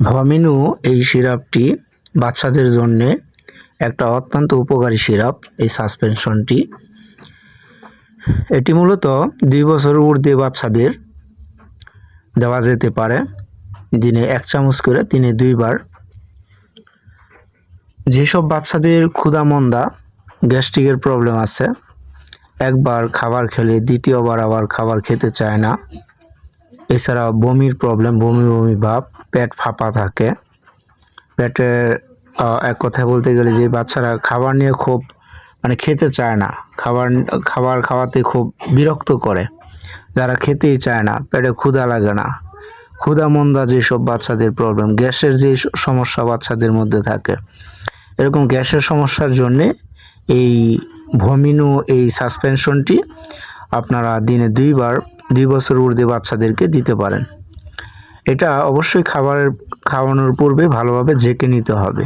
ভমিনু এই সিরাপটি বাচ্চাদের জন্যে একটা অত্যন্ত উপকারী সিরাপ এই সাসপেনশনটি। এটি মূলত দুই বছর ঊর্ধ্বে বাচ্চাদের দেওয়া যেতে পারে। দিনে এক চামচ করে দিনে দুইবার। যেসব বাচ্চাদের ক্ষুধা মন্দা গ্যাস্ট্রিকের প্রবলেম আছে, একবার খাবার খেলে দ্বিতীয়বার আবার খাবার খেতে চায় না। এছাড়া বমির প্রবলেম বমি বমি ভাব, পেট ফাঁপা থাকে। পেটের এক কথায় বলতে গেলে যে বাচ্চারা খাবার নিয়ে খুব মানে খেতে চায় না, খাবার খাবার খাওয়াতে খুব বিরক্ত করে। যারা খেতেই চায় না, পেটে ক্ষুধা লাগে না। ক্ষুধা মন্দা যেসব বাচ্চাদের প্রবলেম গ্যাসের যে সমস্যা বাচ্চাদের মধ্যে থাকে। এরকম গ্যাসের সমস্যার জন্যে এই ভমিনু, এই সাসপেনশনটি আপনারা দিনে দুইবার দুই বছর ঊর্ধ্বে বাচ্চাদেরকে দিতে পারেন। এটা অবশ্যই খাবার খাওয়ানোর পূর্বে ভালোভাবে ঝেঁকে নিতে হবে।